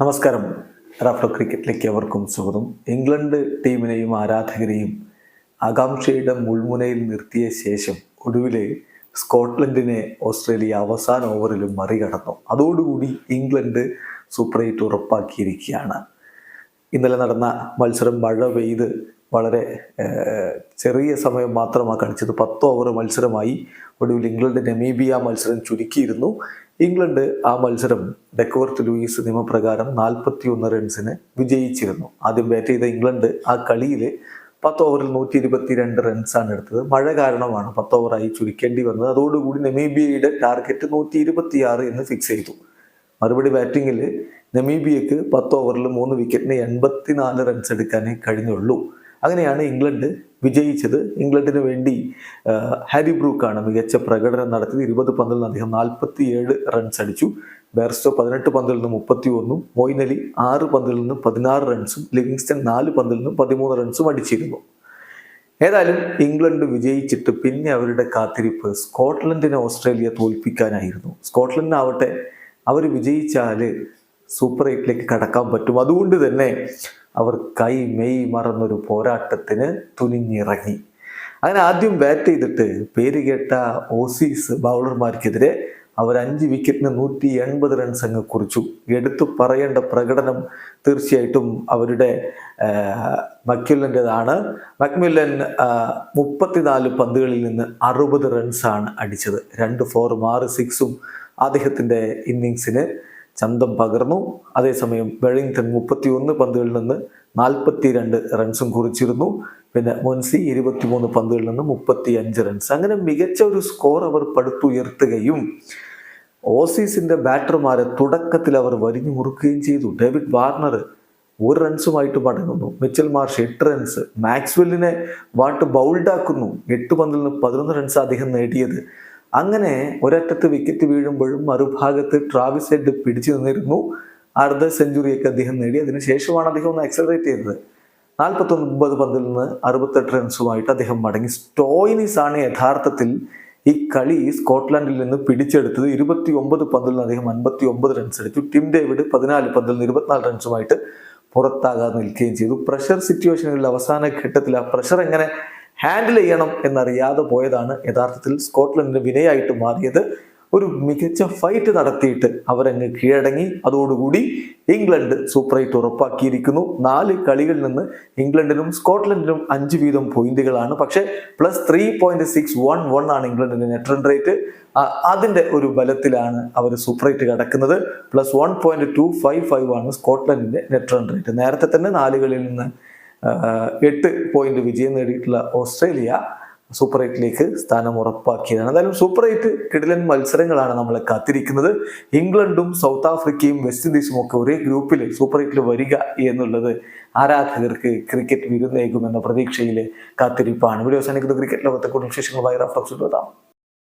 നമസ്കാരം. റാഫ്ലോ ക്രിക്കറ്റിലേക്ക് അവർക്കും സ്വാഗതം. ഇംഗ്ലണ്ട് ടീമിനെയും ആരാധകരെയും ആകാംക്ഷയുടെ മുൾമുനയിൽ നിർത്തിയ ശേഷം ഒടുവിൽ സ്കോട്ട്ലൻഡിനെ ഓസ്ട്രേലിയ അവസാന ഓവറിലും മറികടന്നു. അതോടുകൂടി ഇംഗ്ലണ്ട് സൂപ്പർ എയ്റ്റ് ഉറപ്പാക്കിയിരിക്കുകയാണ്. ഇന്നലെ നടന്ന മത്സരം മഴ പെയ്ത് വളരെ ചെറിയ സമയം മാത്രമാണ് കളിച്ചത് പത്ത് ഓവർ മത്സരമായി ഒടുവിൽ ഇംഗ്ലണ്ട് നമീബിയ മത്സരം ചുരുക്കിയിരുന്നു. ഇംഗ്ലണ്ട് ആ മത്സരം ഡെക്കോർത്ത് ലൂയിസ് നിയമപ്രകാരം നാൽപ്പത്തി ഒന്ന് റൺസിന് വിജയിച്ചിരുന്നു. ആദ്യം ബാറ്റ് ചെയ്ത ഇംഗ്ലണ്ട് ആ കളിയിൽ പത്ത് ഓവറിൽ നൂറ്റി ഇരുപത്തി രണ്ട് റൺസാണ് എടുത്തത്. മഴ കാരണമാണ് പത്ത് ഓവറായി ചുരുക്കേണ്ടി വന്നത്. അതോടുകൂടി നമീബിയയുടെ ടാർഗറ്റ് നൂറ്റി ഇരുപത്തിയാറ് എന്ന് ഫിക്സ് ചെയ്തു. മറുപടി ബാറ്റിങ്ങിൽ നമീബിയക്ക് പത്ത് ഓവറിൽ മൂന്ന് വിക്കറ്റിന് എൺപത്തിനാല് റൺസ് എടുക്കാനേ കഴിഞ്ഞുള്ളൂ. അങ്ങനെയാണ് ഇംഗ്ലണ്ട് വിജയിച്ചത്. ഇംഗ്ലണ്ടിന് വേണ്ടി ഹാരി ബ്രൂക്കാണ് മികച്ച പ്രകടനം നടത്തിയത്. ഇരുപത് പന്തിൽ നിന്ന് അദ്ദേഹം നാൽപ്പത്തിയേഴ് റൺസ് അടിച്ചു. ബെർസ്റ്റോ പതിനെട്ട് പന്തിൽ നിന്ന് മുപ്പത്തി ഒന്നും മൊയ്നലി ആറ് പന്തിൽ നിന്ന് പതിനാറ് റൺസും ലിവിങ്സ്റ്റൺ നാല് പന്തിൽ നിന്ന് പതിമൂന്ന് റൺസും അടിച്ചിരുന്നു. ഏതായാലും ഇംഗ്ലണ്ട് വിജയിച്ചിട്ട് പിന്നെ അവരുടെ കാത്തിരിപ്പ് സ്കോട്ട്ലൻഡിനെ ഓസ്ട്രേലിയ തോൽപ്പിക്കാനായിരുന്നു. സ്കോട്ട്ലൻഡിനാവട്ടെ അവർ വിജയിച്ചാൽ സൂപ്പർ എയ്റ്റിലേക്ക് കടക്കാൻ പറ്റും. അതുകൊണ്ട് തന്നെ അവർ കൈ മെയ് മറന്നൊരു പോരാട്ടത്തിന് തുനിഞ്ഞിറങ്ങി. അങ്ങനെ ആദ്യം ബാറ്റ് ചെയ്തിട്ട് പേര് കേട്ട ഓസീസ് ബൗളർമാർക്കെതിരെ അവർ അഞ്ച് വിക്കറ്റിന് നൂറ്റി എൺപത് റൺസ് അങ്ങ് കുറിച്ചു. എടുത്തു പറയേണ്ട പ്രകടനം തീർച്ചയായിട്ടും അവരുടെ മക്യുല്ലന്റെതാണ് മക്മില്ലൻ മുപ്പത്തിനാല് പന്തുകളിൽ നിന്ന് അറുപത് റൺസാണ് അടിച്ചത്. രണ്ട് ഫോറും ആറ് സിക്സും അദ്ദേഹത്തിന്റെ ഇന്നിങ്സിന് ചന്തം പകർന്നു. അതേസമയം വെളിംഗ്ടൺ മുപ്പത്തി ഒന്ന് പന്തുകളിൽ നിന്ന് നാൽപ്പത്തി രണ്ട് റൺസും കുറിച്ചിരുന്നു. പിന്നെ മുൻസി ഇരുപത്തിമൂന്ന് പന്തുകളിൽ നിന്ന് മുപ്പത്തി അഞ്ച് റൺസ്. അങ്ങനെ മികച്ച ഒരു സ്കോർ അവർ പടുത്തുയർത്തുകയും ഓസീസിന്റെ ബാറ്റർമാരെ തുടക്കത്തിൽ അവർ വരിഞ്ഞു മുറുക്കുകയും ചെയ്തു. ഡേവിഡ് വാർണർ ഒരു റൺസുമായിട്ട് മടങ്ങുന്നു. മിച്ചൽ മാർഷ് എട്ട് റൺസ്. മാക്സ്വെല്ലിനെ വാട്ട് ബൗൾഡാക്കുന്നു. എട്ട് പന്തിൽ നിന്ന് പതിനൊന്ന് റൺസ് അദ്ദേഹം നേടിയത്. അങ്ങനെ ഒരറ്റത്ത് വിക്കറ്റ് വീഴുമ്പോഴും മറുഭാഗത്ത് ട്രാവിസ് ഹെഡ് പിടിച്ചു നിന്നിരുന്നു. അർദ്ധ സെഞ്ചുറിയൊക്കെ അദ്ദേഹം നേടി. അതിനുശേഷമാണ് അദ്ദേഹം ഒന്ന് എക്സലറേറ്റ് ചെയ്തത്. നാൽപ്പത്തൊൻപത് പന്തിൽ നിന്ന് അറുപത്തെട്ട് റൺസുമായിട്ട് അദ്ദേഹം മടങ്ങി. സ്റ്റോയിനിസ് ആണ് യഥാർത്ഥത്തിൽ ഈ കളി സ്കോട്ട്ലാൻഡിൽ നിന്ന് പിടിച്ചെടുത്തത്. ഇരുപത്തി ഒമ്പത് പന്തിൽ നിന്ന് അദ്ദേഹം അൻപത്തി ഒമ്പത് റൺസ് എടുത്തു. ടിം ഡേവിഡ് പതിനാല് പന്തിൽ നിന്ന് ഇരുപത്തിനാല് റൺസുമായിട്ട് പുറത്താകാതെ നിൽക്കുകയും ചെയ്തു. പ്രഷർ സിറ്റുവേഷനിൽ അവസാന ഘട്ടത്തിൽ ആ പ്രഷർ എങ്ങനെ ഹാൻഡിൽ ചെയ്യണം എന്നറിയാതെ പോയതാണ് യഥാർത്ഥത്തിൽ സ്കോട്ട്ലൻഡിന് വിനയായിട്ട് മാറിയത്. ഒരു മികച്ച ഫൈറ്റ് നടത്തിയിട്ട് അവരങ്ങ് കീഴടങ്ങി. അതോടുകൂടി ഇംഗ്ലണ്ട് സൂപ്പർ എയ്റ്റ് ഉറപ്പാക്കിയിരിക്കുന്നു. നാല് കളികളിൽ നിന്ന് ഇംഗ്ലണ്ടിനും സ്കോട്ട്ലൻഡിനും അഞ്ച് വീതം പോയിന്റുകളാണ്. പക്ഷേ plus three point six one one ആണ് ഇംഗ്ലണ്ടിന്റെ നെറ്റ് റൺ റേറ്റ് അതിന്റെ ഒരു ബലത്തിലാണ് അവർ സൂപ്പർ എയ്റ്റ് കടക്കുന്നത്. Plus one point two five five ആണ് സ്കോട്ട്ലൻഡിന്റെ നെറ്റ് റൺ റേറ്റ് നേരത്തെ തന്നെ നാല് കളിയിൽ നിന്ന് എട്ട് പോയിന്റ് വിജയം നേടിയിട്ടുള്ള ഓസ്ട്രേലിയ സൂപ്പർ എയ്റ്റിലേക്ക് സ്ഥാനം ഉറപ്പാക്കിയതാണ്. എന്തായാലും സൂപ്പർ എയ്റ്റ് കിടിലൻ മത്സരങ്ങളാണ് നമ്മളെ കാത്തിരിക്കുന്നത്. ഇംഗ്ലണ്ടും സൗത്ത് ആഫ്രിക്കയും വെസ്റ്റ് ഇൻഡീസും ഒക്കെ ഒരേ ഗ്രൂപ്പിൽ സൂപ്പർ എയ്റ്റിൽ വരിക എന്നുള്ളത് ആരാധകർക്ക് ക്രിക്കറ്റ് വിരുന്നേകുമെന്ന പ്രതീക്ഷയിൽ കാത്തിരിപ്പാണ്. വീഡിയോ അവസാനിക്കുന്ന. ക്രിക്കറ്റ് ലോകത്തെ കൂടുതൽ വിശേഷങ്ങൾ റഫ്ലക്സ് എത്താം